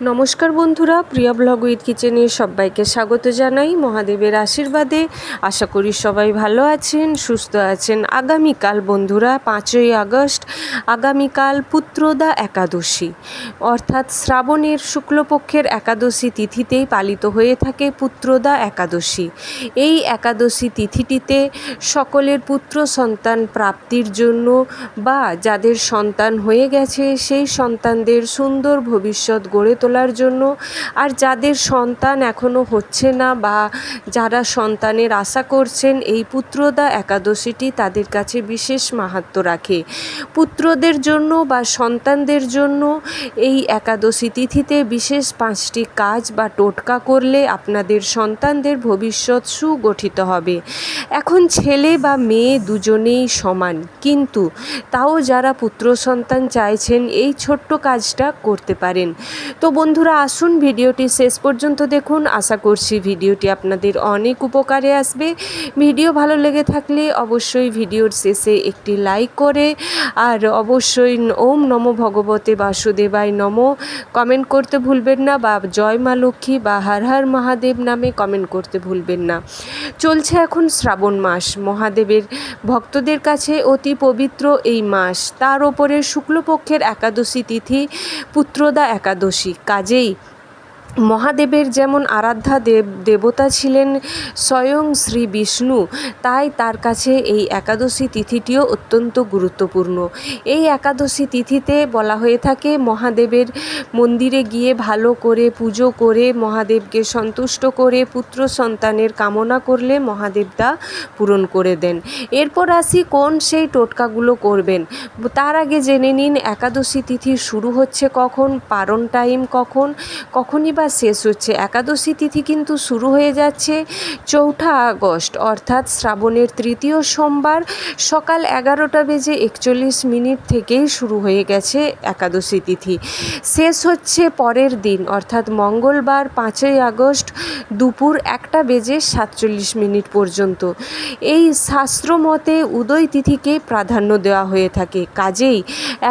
নমস্কার বন্ধুরা, প্রিয় ব্লগ উইথ কিচেনে সবাইকে স্বাগত জানাই মহাদেবের আশীর্বাদে। আশা করি সবাই ভালো আছেন, সুস্থ আছেন। আগামীকাল বন্ধুরা, পাঁচই আগস্ট, আগামীকাল পুত্রদা একাদশী। অর্থাৎ শ্রাবণের শুক্লপক্ষের একাদশী তিথিতেই পালিত হয়ে থাকে পুত্রদা একাদশী। এই একাদশী তিথিটিতে সকলের পুত্র সন্তান প্রাপ্তির জন্য বা যাদের সন্তান হয়ে গেছে, সেই সন্তানদের সুন্দর ভবিষ্যৎ গড়ে তোলার জন্য। আর যাদের সন্তান এখনও হচ্ছে না বা যারা সন্তানের আশা করছেন, এই পুত্রদা একাদশীটি তাদের কাছে বিশেষ মাহাত্ম রাখে। পুত্রদের জন্য বা সন্তানদের জন্য এই একাদশী তিথিতে বিশেষ পাঁচটি কাজ বা টোটকা করলে আপনাদের সন্তানদের ভবিষ্যৎ সুগঠিত হবে। এখন ছেলে বা মেয়ে দুজনেই সমান, কিন্তু তাও যারা পুত্র সন্তান চাইছেন, এই ছোট্ট কাজটা করতে পারেন। তো বন্ধুরা, আসুন ভিডিওটি শেষ পর্যন্ত দেখুন। আশা করছি ভিডিওটি আপনাদের অনেক উপকারে আসবে। ভিডিও ভালো লেগে থাকলে অবশ্যই ভিডিওর শেষে একটি লাইক করে আর অবশ্যই ওম নম ভগবতে বাসুদেবায় নম। কমেন্ট করতে ভুলবেন না বা জয় মা লক্ষ্মী বা হর হর মহাদেব নামে কমেন্ট করতে ভুলবেন না। চলছে এখন শ্রাবণ মাস। মহাদেবের ভক্তদের কাছে অতি পবিত্র এই মাস। তার ওপরে শুক্লপক্ষের একাদশী তিথি, পুত্রদা একাদশী। কাজেই মহাদেবের যেমন আরাধ্যা দেব, দেবতা ছিলেন স্বয়ং শ্রী বিষ্ণু, তাই তার কাছে এই একাদশী তিথিটিও অত্যন্ত গুরুত্বপূর্ণ। এই একাদশী তিথিতে বলা হয়ে থাকে, মহাদেবের মন্দিরে গিয়ে ভালো করে পুজো করে, মহাদেবকে সন্তুষ্ট করে, পুত্র সন্তানের কামনা করলে মহাদেব তা পূরণ করে দেন। এরপর আসি কোন সেই টোটকাগুলো করবেন। তার আগে জেনে নিন, একাদশী তিথি শুরু হচ্ছে কখন, পারণ টাইম কখন, কখনই বা শেষ হচ্ছে একাদশী তিথি কিন্তু শুরু হয়ে যাচ্ছে চৌঠা আগস্ট, অর্থাৎ শ্রাবণের তৃতীয় সোমবার সকাল এগারোটা বেজে একচল্লিশ মিনিট থেকেই শুরু হয়ে গেছে একাদশী তিথি। শেষ হচ্ছে পরের দিন, অর্থাৎ মঙ্গলবার পাঁচই আগস্ট দুপুর একটা বেজে সাতচল্লিশ মিনিট পর্যন্ত। এই শাস্ত্র মতে উদয় তিথিকে প্রাধান্য দেওয়া হয়ে থাকে। কাজেই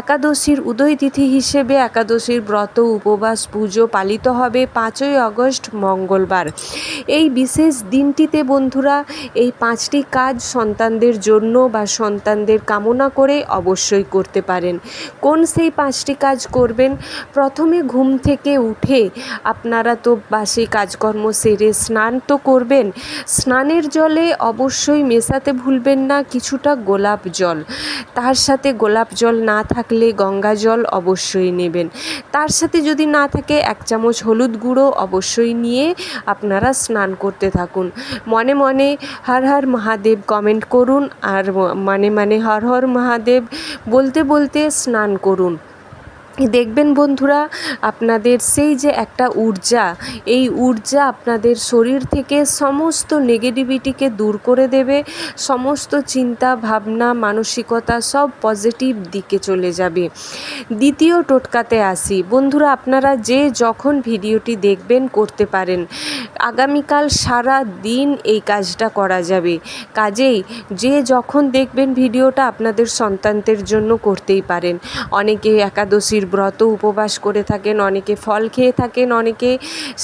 একাদশীর উদয় তিথি হিসেবে একাদশীর ব্রত, উপবাস, পুজো পালিত হবে। পাঁচই আগস্ট, মঙ্গলবার। এই বিশেষ দিনটিতে বন্ধুরা, এই পাঁচটি কাজ সন্তানদের জন্য বা সন্তানদের কামনা করে অবশ্যই করতে পারেন। কোন সেই পাঁচটি কাজ করবেন? প্রথমে ঘুম থেকে উঠে আপনারা তো বাসি কাজকর্ম সেরে স্নান তো করবেন। স্নানের জলে অবশ্যই মেশাতে ভুলবেন না, কিছুটা গোলাপ জল। তার সাথে গোলাপ জল না থাকলে গঙ্গা জল অবশ্যই নেবেন। তার সাথে যদি না থাকে, এক চামচ হলুদ গুঁড়ো অবশ্যই নিয়ে আপনারা স্নান করতে থাকুন। মনে মনে হর হর মহাদেব কমেন্ট করুন আর মানে মানে হর হর মহাদেব বলতে বলতে স্নান করুন। দেখবেন বন্ধুরা, আপনাদের সেই যে একটা ঊর্জা, এই ঊর্জা আপনাদের শরীর থেকে সমস্ত নেগেটিভিটিকে দূর করে দেবে, সমস্ত চিন্তা, ভাবনা, মানসিকতা সব পজিটিভ দিকে চলে যাবে। দ্বিতীয় টোটকাতে আসি। বন্ধুরা, আপনারা যে যখন ভিডিওটি দেখবেন করতে পারেন, আগামীকাল সারা দিন এই কাজটা করা যাবে। কাজেই যে যখন দেখবেন ভিডিওটা আপনাদের সন্তানদের জন্য করতেই পারেন। অনেকে একাদশীর ব্রত উপবাস করে থাকেন, অনেকে ফল খেয়ে থাকেন, অনেকে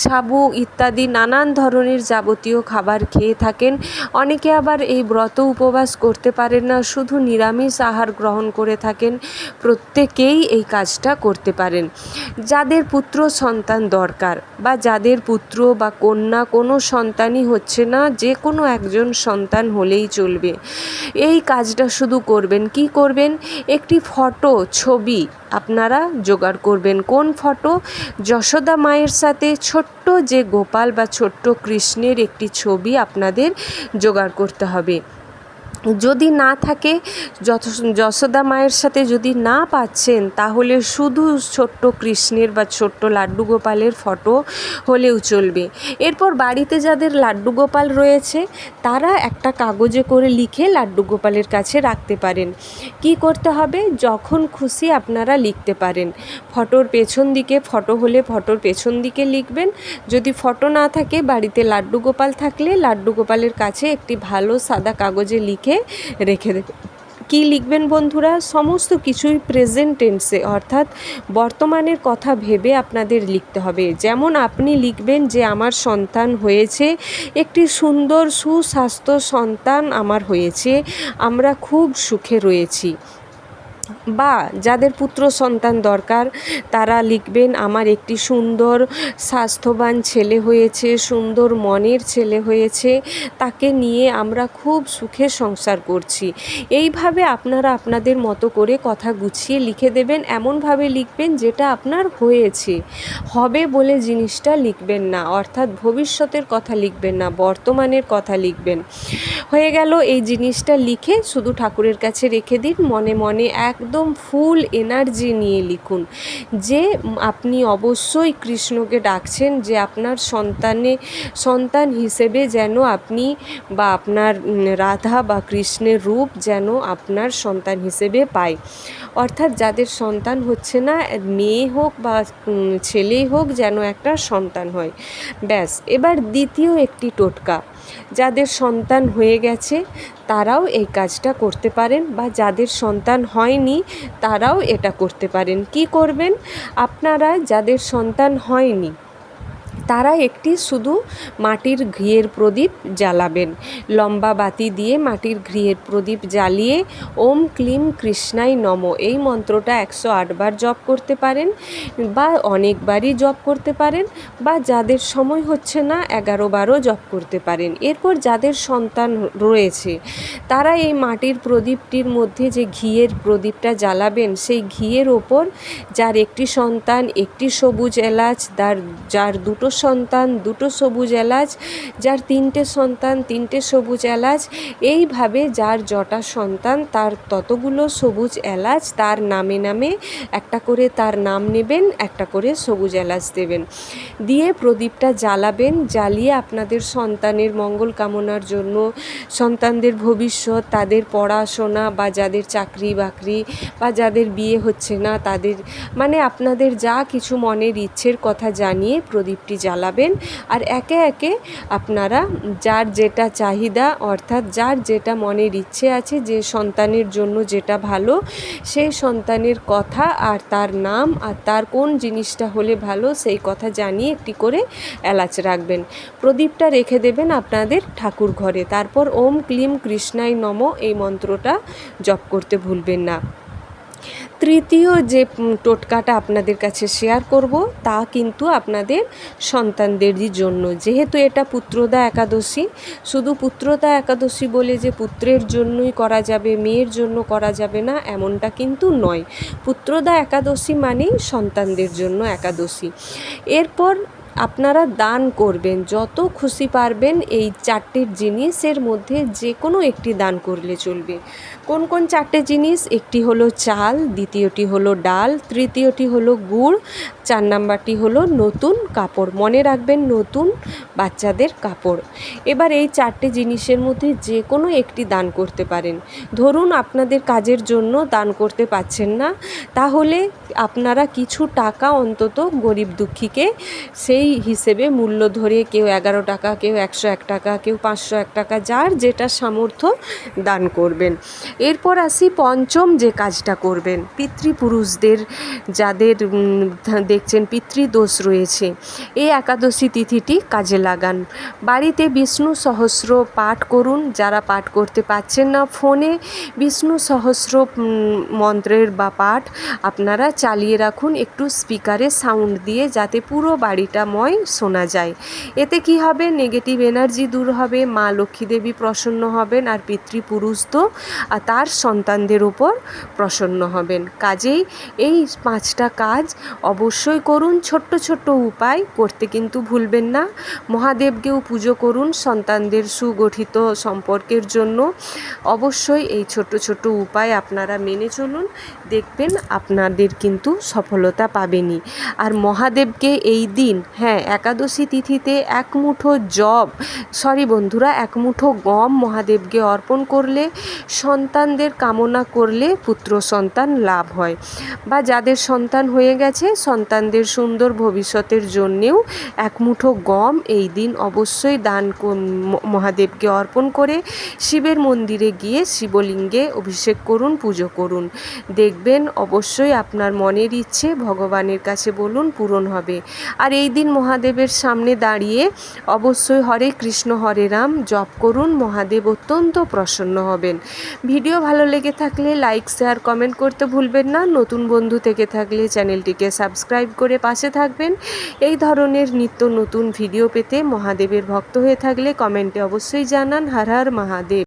সাবু ইত্যাদি নানান ধরনের যাবতীয় খাবার খেয়ে থাকেন। অনেকে আবার এই ব্রত উপবাস করতে পারেন না, শুধু নিরামিষ আহার গ্রহণ করে থাকেন, প্রত্যেকেই এই কাজটা করতে পারেন। যাদের পুত্র সন্তান দরকার বা যাদের পুত্র বা কন্যা কোনো সন্তানই হচ্ছে না, যে কোনো একজন সন্তান হলেই চলবে। এই কাজটা শুধু করবেন, কি করবেন? একটি ফটো, ছবি আপনারা জোগাড় করবেন। কোন ফটো? যশোদা মায়ের সাথে ছোট্ট যে গোপাল বা ছোট্ট কৃষ্ণের একটি ছবি আপনাদের জোগাড় করতে হবে। যদি না থাকে যশোদা মায়ের সাথে যদি না পাচ্ছেন, তাহলে শুধু ছোট্ট কৃষ্ণের বা ছোট্ট লাড্ডু গোপালের ফটো হলেও চলবে। এরপর বাড়িতে যাদের লাড্ডু গোপাল রয়েছে, তারা একটা কাগজে করে লিখে লাড্ডু গোপালের কাছে রাখতে পারেন। কি করতে হবে? যখন খুশি আপনারা লিখতে পারেন। ফটোর পেছন দিকে ফটো হলে ফটোর পেছন দিকে লিখবেন। যদি ফটো না থাকে, বাড়িতে লাড্ডু গোপাল থাকলে লাড্ডু গোপালের কাছে একটি ভালো সাদা কাগজে লিখে রেখে দেবে। কি লিখবেন বন্ধুরা? সমস্ত কিছুই প্রেজেন্ট টেন্সে অর্থাৎ বর্তমানের কথা ভেবে আপনাদের লিখতে হবে। যেমন আপনি লিখবেন যে, আমার সন্তান হয়েছে, একটি সুন্দর সুস্বাস্থ্য সন্তান আমার হয়েছে, আমরা খুব সুখে রয়েছি। বা যাদের পুত্র সন্তান দরকার, তারা লিখবেন, আমার একটি সুন্দর, স্বাস্থ্যবান ছেলে হয়েছে, সুন্দর মনের ছেলে হয়েছে, তাকে নিয়ে আমরা খুব সুখে সংসার করছি। এইভাবে আপনারা আপনাদের মতো করে কথা গুছিয়ে লিখে দেবেন, এমনভাবে লিখবেন যেটা আপনার হয়েছে। হবে বলে জিনিসটা লিখবেন না, অর্থাৎ ভবিষ্যতের কথা লিখবেন না, বর্তমানের কথা লিখবেন। হয়ে গেল এই জিনিসটা লিখে, শুধু ঠাকুরের কাছে রেখে দিন, মনে মনে একদম ফুল এনার্জি নিয়ে লিখুন। যে আপনি অবশ্যই কৃষ্ণকে ডাকছেন, যে আপনার সন্তানে, সন্তান হিসেবে যেন আপনি বা আপনার রাধা বা কৃষ্ণের রূপ যেন আপনার সন্তান হিসেবে পায়। অর্থাৎ যাদের সন্তান হচ্ছে না, মেয়ে হোক বা ছেলেই হোক যেন একটা সন্তান হয়। ব্যাস, এবার দ্বিতীয় একটি টোটকা। যাদের সন্তান হয়ে গেছে, তারাও এই কাজটা করতে পারেন বা যাদের সন্তান হয়নি, তারাও এটা করতে পারেন। কি করবেন? আপনারা যাদের সন্তান হয়নি তারা একটি শুধু মাটির ঘিয়ের প্রদীপ জ্বালাবেন। লম্বা বাতি দিয়ে মাটির ঘিয়ের প্রদীপ জ্বালিয়ে, ওম ক্লিম কৃষ্ণাই নম এই মন্ত্রটা একশো আটবার জপ করতে পারেন বা অনেকবারই জপ করতে পারেন বা যাদের সময় হচ্ছে না এগারো বারও জপ করতে পারেন। এরপর যাদের সন্তান রয়েছে, তারা এই মাটির প্রদীপটির মধ্যে যে ঘিয়ের প্রদীপটা জ্বালাবেন, সেই ঘিয়ের ওপর যার একটি সন্তান, একটি সবুজ এলাচ, তার, যার দুটো সন্তান, দুটো সবুজ এলাচ, যার তিনটে সন্তান, তিনটে সবুজ এলাচ, এইভাবে যার জটা সন্তান, তার ততগুলো সবুজ এলাচ, তার নামে নামে একটা করে তার নাম নেবেন, একটা করে সবুজ এলাচ দেবেন। দিয়ে প্রদীপটা জ্বালাবেন, জ্বালিয়ে আপনাদের সন্তানের মঙ্গল কামনার জন্য, সন্তানদের ভবিষ্যৎ, তাদের পড়াশোনা বা যাদের চাকরি বাকরি বা যাদের বিয়ে হচ্ছে না, তাদের মানে আপনাদের যা কিছু মনের ইচ্ছের কথা জানিয়ে প্রদীপটি জ্বালাবেন আর একে একে আপনারা যার যেটা চাহিদা অর্থাৎ যার যেটা মনের ইচ্ছে আছে, যে সন্তানের জন্য যেটা ভালো, সেই সন্তানের কথা আর তার নাম আর তার কোন জিনিসটা হলে ভালো, সেই কথা জানিয়ে একটি করে এলাচ রাখবেন। প্রদীপটা রেখে দেবেন আপনাদের ঠাকুর ঘরে। তারপর ওম ক্লিম কৃষ্ণাই নম, এই মন্ত্রটা জপ করতে ভুলবেন না। তৃতীয় যে টোটকাটা আপনাদের কাছে শেয়ার করব, তা কিন্তু আপনাদের সন্তানদেরই জন্য। যেহেতু এটা পুত্রদা একাদশী, শুধু পুত্রদা একাদশী বলে যে পুত্রের জন্যই করা যাবে, মেয়ের জন্য করা যাবে না, এমনটা কিন্তু নয়। পুত্রদা একাদশী মানেই সন্তানদের জন্য একাদশী। এরপর আপনারা দান করবেন, যত খুশি পারবেন এই চারটির জিনিসের মধ্যে যে কোনো একটি দান করলে চলবে। কোন কোন চারটে জিনিস? একটি হলো চাল, দ্বিতীয়টি হলো ডাল, তৃতীয়টি হলো গুড়, চার নাম্বারটি হলো নতুন কাপড়। মনে রাখবেন নতুন বাচ্চাদের কাপড়। এবার এই চারটে জিনিসের মধ্যে যে কোনো একটি দান করতে পারেন। ধরুন আপনাদের কাজের জন্য দান করতে পারছেন না, তাহলে আপনারা কিছু টাকা অন্তত গরিব দুঃখীকে সেই হিসেবে মূল্য ধরে কেউ এগারো টাকা, কেউ একশো এক টাকা, কেউ পাঁচশো এক টাকা, যার যেটা সামর্থ্য দান করবেন। এরপর আসি পঞ্চম যে কাজটা করবেন, পিতৃপুরুষদের যাদের দেখছেন পিতৃদোষ রয়েছে, এই একাদশী তিথিটি কাজে লাগান। বাড়িতে বিষ্ণু সহস্র পাঠ করুন, যারা পাঠ করতে পারছেন না, ফোনে বিষ্ণু সহস্র মন্ত্রের বা পাঠ আপনারা চালিয়ে রাখুন, একটু স্পিকারে সাউন্ড দিয়ে, যাতে পুরো বাড়িটাময় শোনা যায়। এতে কি হবে? নেগেটিভ এনার্জি দূর হবে, মা লক্ষ্মী দেবী প্রসন্ন হবেন আর পিতৃপুরুষ তো তার সন্তানদের ওপর প্রসন্ন হবেন। কাজেই এই পাঁচটা কাজ অবশ্যই করুন। ছোট্ট ছোট্ট উপায় করতে কিন্তু ভুলবেন না। মহাদেবকেও পুজো করুন সন্তানদের সুগঠিত সম্পর্কের জন্য। অবশ্যই এই ছোট্ট ছোট্ট উপায় আপনারা মেনে চলুন। দেখবেন আপনাদের কিন্তু সফলতা পাবেনই। আর মহাদেবকে এই দিন হ্যাঁ একাদশী তিথিতে এক মুঠো জব সরি বন্ধুরা, এক মুঠো গম মহাদেবকে অর্পণ করলে, সন্তানদের কামনা করলে পুত্র সন্তান লাভ হয়। বা যাদের সন্তান হয়ে গেছে, সন্তানদের সুন্দর ভবিষ্যতের জন্যেও এক মুঠো গম এই দিন অবশ্যই দান মহাদেবকে অর্পণ করে শিবের মন্দিরে গিয়ে শিবলিঙ্গে অভিষেক করুন, পুজো করুন। দেখবেন অবশ্যই আপনার মনের ইচ্ছে ভগবানের কাছে বলুন, পূরণ হবে। আর এই দিন মহাদেবের সামনে দাঁড়িয়ে অবশ্যই হরে কৃষ্ণ, হরে রাম জপ করুন। মহাদেব অত্যন্ত প্রসন্ন হবেন। ভিডিও ভালো লেগে থাকলে লাইক শেয়ার কমেন্ট করতে ভুলবেন না। নতুন বন্ধু থেকে থাকলে চ্যানেলটিকে সাবস্ক্রাইব করে পাশে থাকবেন। এই ধরনের নিত্য নতুন ভিডিও পেতে মহাদেবের ভক্ত হয়ে থাকলে কমেন্টে অবশ্যই জানান। হর হর মহাদেব।